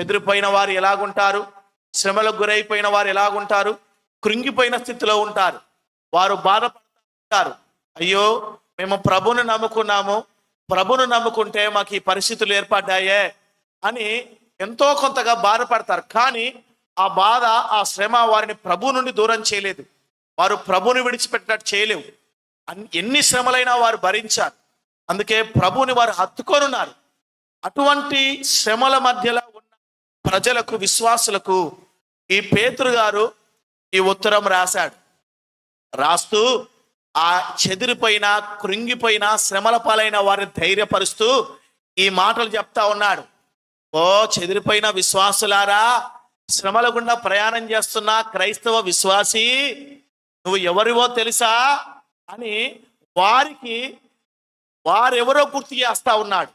చెదిరిపోయిన వారు ఎలాగుంటారు? శ్రమలకు గురైపోయిన వారు ఎలాగుంటారు? కృంగిపోయిన స్థితిలో ఉంటారు. వారు బాధపడతారు. అయ్యో మేము ప్రభుని నమ్ముకున్నాము. ప్రభును నమ్ముకుంటే మాకు ఈ పరిస్థితులు ఏర్పడ్డాయే అని ఎంతో కొంతగా బాధపడతారు. కానీ ఆ బాధ ఆ శ్రమ వారిని ప్రభు నుండి దూరం చేయలేదు. వారు ప్రభుని విడిచిపెట్టినట్టు చేయలేవు. ఎన్ని శ్రమలైనా వారు భరించారు. అందుకే ప్రభుని వారు హత్తుకొనున్నారు అటువంటి శ్రమల మధ్యలో ప్రజలకు విశ్వాసులకు ఈ పేతురు గారు ఈ ఉత్తరం రాశాడు. రాస్తూ ఆ చెదిరిపోయిన కృంగిపోయిన శ్రమల పాలైన వారిని ధైర్యపరుస్తూ ఈ మాటలు చెప్తా ఉన్నాడు. ఓ చెదిరిపోయిన విశ్వాసులారా శ్రమల గుండా ప్రయాణం చేస్తున్న క్రైస్తవ విశ్వాసి నువ్వు ఎవరివో తెలుసా అని వారికి వారెవరో గుర్తు చేస్తా ఉన్నాడు.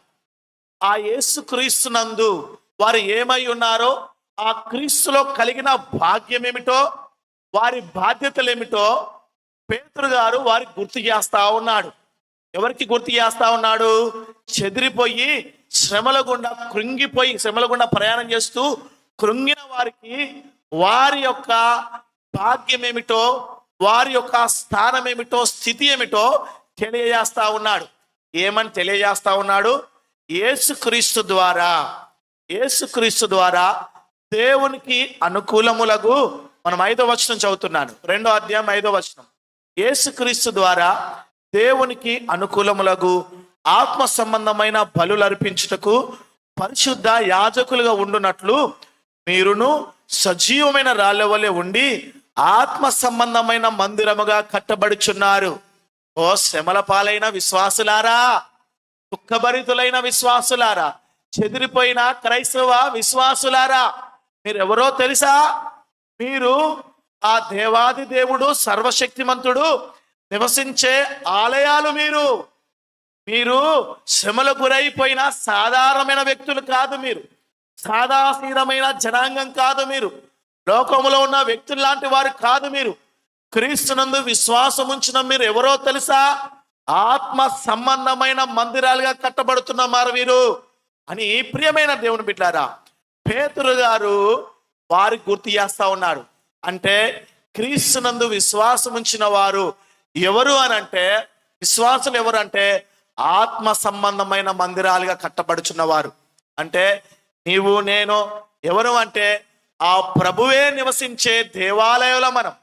ఆ యేసు క్రీస్తునందు వారు ఏమై ఉన్నారో ఆ క్రీస్తులో కలిగిన భాగ్యం ఏమిటో వారి బాధ్యతలు ఏమిటో పేతురు గారు వారికి గుర్తు చేస్తా ఉన్నాడు. ఎవరికి గుర్తు చేస్తా ఉన్నాడు? చెదిరిపోయి శ్రమల గుండా కృంగిపోయి శ్రమల గుండా ప్రయాణం చేస్తూ కృంగిన వారికి వారి యొక్క భాగ్యం ఏమిటో వారి యొక్క స్థానం ఏమిటో స్థితి ఏమిటో తెలియజేస్తా ఉన్నాడు. ఏమని తెలియజేస్తా ఉన్నాడు? యేసుక్రీస్తు ద్వారా. యేసుక్రీస్తు ద్వారా దేవునికి అనుకూలములగు మనం ఐదో వచనం చదువుతున్నాను. రెండో అధ్యాయం ఐదో వచనం. యేసుక్రీస్తు ద్వారా దేవునికి అనుకూలములగు ఆత్మ సంబంధమైన బలు అర్పించుటకు పరిశుద్ధ యాజకులుగా ఉండునట్లు మీరును సజీవమైన రాళ్ళ వలె ఉండి ఆత్మ సంబంధమైన మందిరముగా కట్టబడుచున్నారు. ఓ శ్రమల పాలైన విశ్వాసులారా దుఃఖభరితులైన విశ్వాసులారా చెదిరిపోయిన క్రైస్తవ విశ్వాసులారా మీరు ఎవరో తెలుసా? మీరు ఆ దేవాది దేవుడు సర్వశక్తిమంతుడు నివసించే ఆలయాలు మీరు. మీరు శ్రమల గురైపోయిన సాధారణమైన వ్యక్తులు కాదు మీరు. సాదాసీనమైన జనాంగం కాదు మీరు. లోకములో ఉన్న వ్యక్తులు లాంటి వారు కాదు మీరు. క్రీస్తునందు విశ్వాసం ఉంచిన మీరు ఎవరో తెలుసా? ఆత్మ సంబంధమైన మందిరాలుగా కట్టబడుతున్నారు వీరు అని ప్రియమైన దేవుని బిడ్డారా పేతురు గారు వారు గుర్తు చేస్తా ఉన్నారు అంటే క్రీస్తునందు విశ్వాసం ఉంచిన వారు ఎవరు అని అంటే విశ్వాసులు ఎవరు అంటే ఆత్మ సంబంధమైన మందిరాలుగా కట్టబడుచున్నవారు అంటే నీవు నేను ఎవరు అంటే ఆ ప్రభువే నివసించే దేవాలయంలో మనం.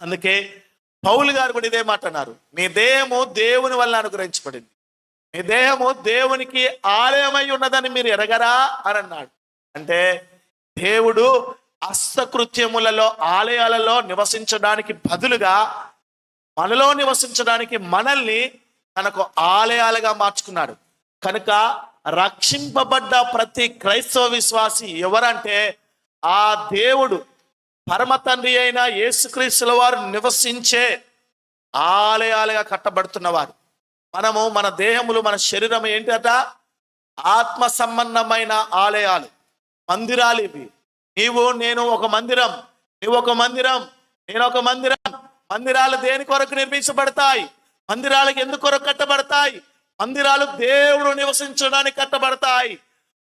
అందుకే పౌలు గారు కూడా ఇదే మాట అన్నారు. మీ దేహము దేవుని వల్ల అనుగ్రహించబడింది. మీ దేహము దేవునికి ఆలయమై ఉన్నదని మీరు ఎరగరా అని అన్నాడు. అంటే దేవుడు అస్తకృత్యములలో ఆలయాలలో నివసించడానికి బదులుగా మనలో నివసించడానికి మనల్ని తనకు ఆలయాలుగా మార్చుకున్నాడు. కనుక రక్షింపబడ్డ ప్రతి క్రైస్తవ విశ్వాసి ఎవరంటే ఆ దేవుడు. పరమ తండ్రి అయిన యేసుక్రీస్తుల వారు నివసించే ఆలయాలుగా కట్టబడుతున్నవారు మనము మన దేహములు మన శరీరం ఏంటట? ఆత్మ సంబంధమైన ఆలయాలు మందిరాలు ఇవి. నీవు నేను ఒక మందిరం నీవు ఒక మందిరం నేను ఒక మందిరం. మందిరాలు దేని కొరకు నిర్మించబడతాయి? మందిరాలకు ఎందుకు కొరకు కట్టబడతాయి? మందిరాలు దేవుడు నివసించడానికి కట్టబడతాయి.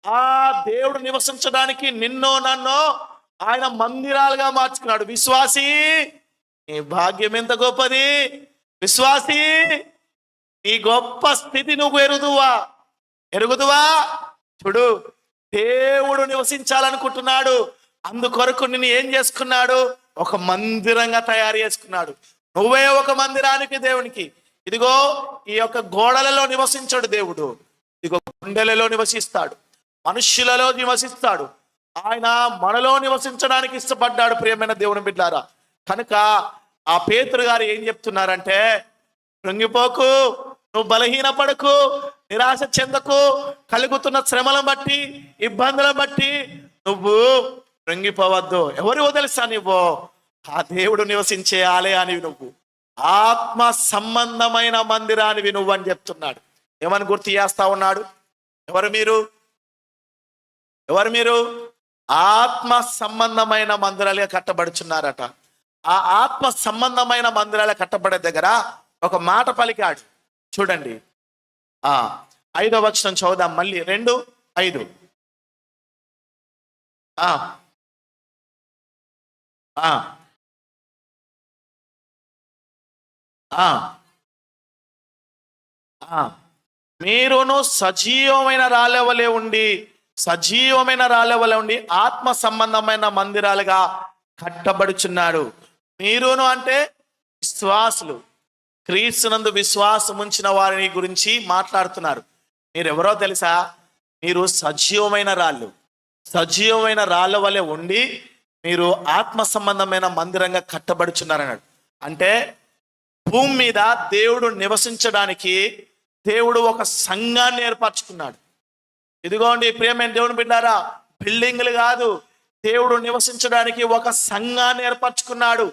ఆ దేవుడు నివసించడానికి నిన్నో నన్నో ఆయన మందిరాలుగా మార్చుకున్నాడు. విశ్వాసి నీ భాగ్యం ఎంత గొప్పది? విశ్వాసి నీ గొప్ప స్థితి నువ్వు ఎరుగుదువా? ఎరుగుదువా? చూడు దేవుడు నివసించాలనుకుంటున్నాడు. అందుకొరకు నిన్ను ఏం చేసుకున్నాడు? ఒక మందిరంగా తయారు చేసుకున్నాడు. నువ్వే ఒక మందిరానికి దేవునికి. ఇదిగో ఈ యొక్క గోడలలో నివసించాడు దేవుడు. ఇదిగో గుండెలలో నివసిస్తాడు. మనుష్యులలో నివసిస్తాడు. ఆయన మనలో నివసించడానికి ఇష్టపడ్డాడు ప్రియమైన దేవుని బిడ్డారా. కనుక ఆ పేతురు గారు ఏం చెప్తున్నారంటే కృంగిపోకు నువ్వు బలహీనపడకు నిరాశ చెందకు కలుగుతున్న శ్రమలను బట్టి ఇబ్బందులను బట్టి నువ్వు కృంగిపోవద్దు. ఎవరివో తెలుసా నువ్వు ఆ దేవుడు నివసించే ఆలయానివి నువ్వు. ఆత్మ సంబంధమైన మందిరానివి నువ్వు అని చెప్తున్నాడు. ఏమని గుర్తు చేస్తా ఉన్నాడు? ఎవరు మీరు? ఎవరు మీరు? ఆత్మ సంబంధమైన మందిరాలుగా కట్టబడుచున్నారట. ఆ ఆత్మ సంబంధమైన మందిరాలు కట్టబడే దగ్గర ఒక మాట పలికాడు. చూడండి ఆ ఐదో వచనం చదువుదాం మళ్ళీ రెండు ఐదు ఆ. ఆ. ఆ. ఆ. మీరును సజీవమైన రాలెవలే ఉండి సజీవమైన రాలెవలే ఉండి ఆత్మ సంబంధమైన మందిరాలుగా కట్టబడుచున్నాడు మీరును అంటే విశ్వాసులు క్రీస్తునందు విశ్వాసం ఉంచిన వారిని గురించి మాట్లాడుతున్నారు. మీరెవరో తెలుసా? మీరు సజీవమైన రాళ్ళు. సజీవమైన రాళ్ళ వలె ఉండి మీరు ఆత్మ సంబంధమైన మందిరంగా కట్టబడుచున్నారన్నాడు. అంటే భూమి మీద దేవుడు నివసించడానికి దేవుడు ఒక సంఘాన్ని ఏర్పరచుకున్నాడు. ఇదిగోండి ప్రియమైన దేవుని బిడ్డారా బిల్డింగ్లు కాదు. దేవుడు నివసించడానికి ఒక సంఘాన్ని ఏర్పరచుకున్నాడు.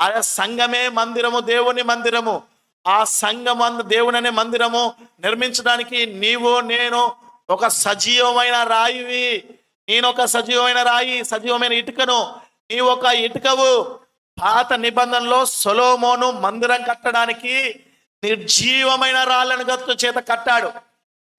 ఆ సంఘమే మందిరము దేవుని మందిరము. ఆ సంఘమందు దేవుని అనే మందిరము నిర్మించడానికి నీవు నేను ఒక సజీవమైన రాయివి. నేను ఒక సజీవమైన రాయి సజీవమైన ఇటుకను. నీ ఒక ఇటుకవు. పాత నిబంధనలో సొలోమోను మందిరం కట్టడానికి నిర్జీవమైన రాళ్ళను గత్తు చేత కట్టాడు.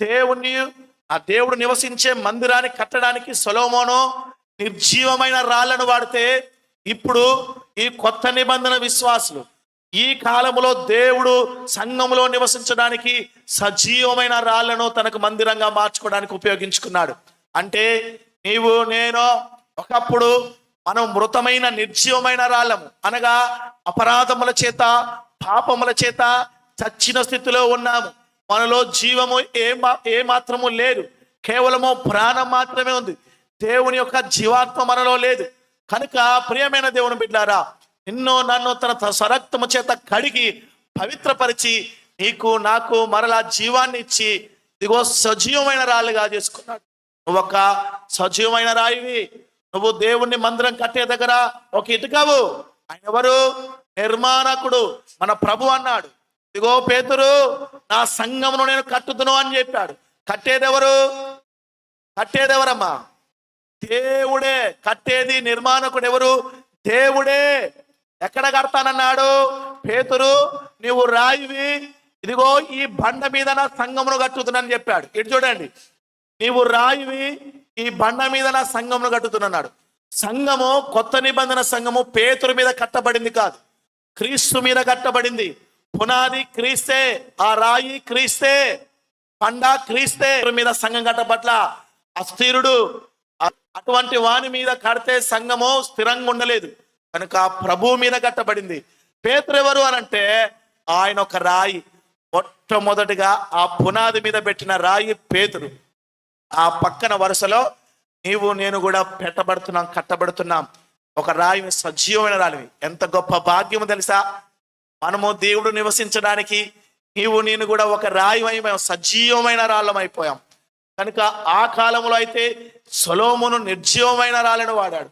దేవుని ఆ దేవుడు నివసించే మందిరాన్ని కట్టడానికి సొలోమోను నిర్జీవమైన రాళ్ళను వాడితే ఇప్పుడు ఈ కొత్త నిబంధన విశ్వాసులు ఈ కాలంలో దేవుడు సంఘములో నివసించడానికి సజీవమైన రాళ్ళను తనకు మందిరంగా మార్చుకోవడానికి ఉపయోగించుకున్నాడు. అంటే నీవు నేను ఒకప్పుడు మనం మృతమైన నిర్జీవమైన రాళ్ళము అనగా అపరాధముల చేత పాపముల చేత చచ్చిన స్థితిలో ఉన్నాము. మనలో జీవము ఏ మా- ఏ మాత్రము లేదు. కేవలము ప్రాణం మాత్రమే ఉంది. దేవుని యొక్క జీవాత్మ మనలో లేదు. కనుక ప్రియమైన దేవుని బిడ్డారా నిన్ను నన్ను తన సరక్తము స్వరక్తము చేత కడిగి పవిత్రపరిచి నీకు నాకు మరలా జీవాన్ని ఇచ్చి ఇదిగో సజీవమైన రాళ్ళుగా చేసుకున్నాడు. నువ్వు ఒక సజీవమైన రాయివి. నువ్వు దేవుణ్ణి మందిరం కట్టే దగ్గర ఒక ఇటుకవు ఆయన ఎవరు? నిర్మాణకుడు. మన ప్రభు అన్నాడు. ఇదిగో పేతురు నా సంఘమును నేను కట్టుదును అని చెప్పాడు. కట్టేదెవరు? కట్టేదెవరమ్మా? దేవుడే కట్టేది నిర్మాణకుడు ఎవరు? దేవుడే. ఎక్కడ కడతానన్నాడు? పేతురు నీవు రాయివి. ఇదిగో ఈ బండ మీద నా సంఘమును కట్టుతున్నాను చెప్పాడు. ఇటు చూడండి. నీవు రాయివి. ఈ బండ మీద నా సంఘమును కట్టుతున్నాడు సంఘము కొత్త నిబంధన సంఘము పేతురు మీద కట్టబడింది కాదు. క్రీస్తు మీద కట్టబడింది. పునాది క్రీస్తే ఆ రాయి క్రీస్తే పండ క్రీస్తే మీద సంఘం కట్టబట్ల అస్థిరుడు అటువంటి వాని మీద కడితే సంఘము స్థిరంగా ఉండలేదు కనుక ప్రభు మీద కట్టబడింది. పేతురు ఎవరు అనంటే ఆయన ఒక రాయి. మొట్టమొదటిగా ఆ పునాది మీద పెట్టిన రాయి పేతురు. ఆ పక్కన వరుసలో నీవు నేను కూడా పెట్టబడుతున్నాం కట్టబడుతున్నాం. ఒక రాయి సజీవమైన రాలివి ఎంత గొప్ప భాగ్యము తెలుసా? మనము దేవుడు నివసించడానికి నీవు నేను కూడా ఒక రాయి అయిపోయాం సజీవమైన రాళ్ళం అయిపోయాం కనుక ఆ కాలంలో అయితే సొలోమును నిర్జీవమైన రాళ్ళను వాడాడు.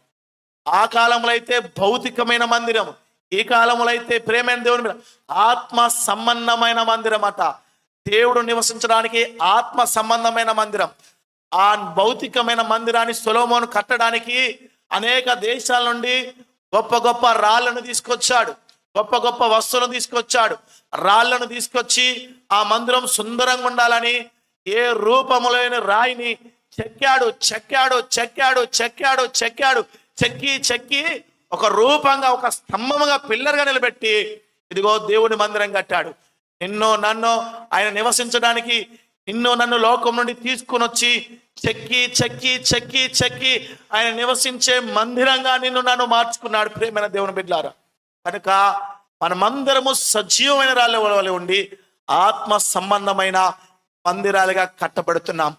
ఆ కాలంలో అయితే భౌతికమైన మందిరం ఈ కాలంలో అయితే ప్రేమైన దేవుని మీద ఆత్మ సంబంధమైన మందిరం అట. దేవుడు నివసించడానికి ఆత్మ సంబంధమైన మందిరం. ఆ భౌతికమైన మందిరాన్ని సొలోమోను కట్టడానికి అనేక దేశాల నుండి గొప్ప గొప్ప రాళ్ళను తీసుకొచ్చాడు. గొప్ప గొప్ప వస్తువులను తీసుకొచ్చాడు. రాళ్ళను తీసుకొచ్చి ఆ మందిరం సుందరంగా ఉండాలని ఏ రూపములైన రాయిని చెక్కాడు చెక్కాడు చెక్కాడు చెక్కాడు చెక్కాడు చెక్కి చెక్కి ఒక రూపంగా ఒక స్తంభముగా పిల్లర్గా నిలబెట్టి ఇదిగో దేవుని మందిరం కట్టాడు. నిన్నో నన్ను ఆయన నివసించడానికి నిన్ను నన్ను లోకం నుండి తీసుకుని వచ్చి చెక్కి చెక్కి చెక్కి చెక్కి ఆయన నివసించే మందిరంగా నిన్ను నన్ను మార్చుకున్నాడు. ప్రేమైన దేవుని బిడ్డారా కనుక మనమందరము సజీవమైన రాళ్ళ వలె ఉండి ఆత్మ సంబంధమైన మందిరాలుగా కట్టబడుతున్నాం.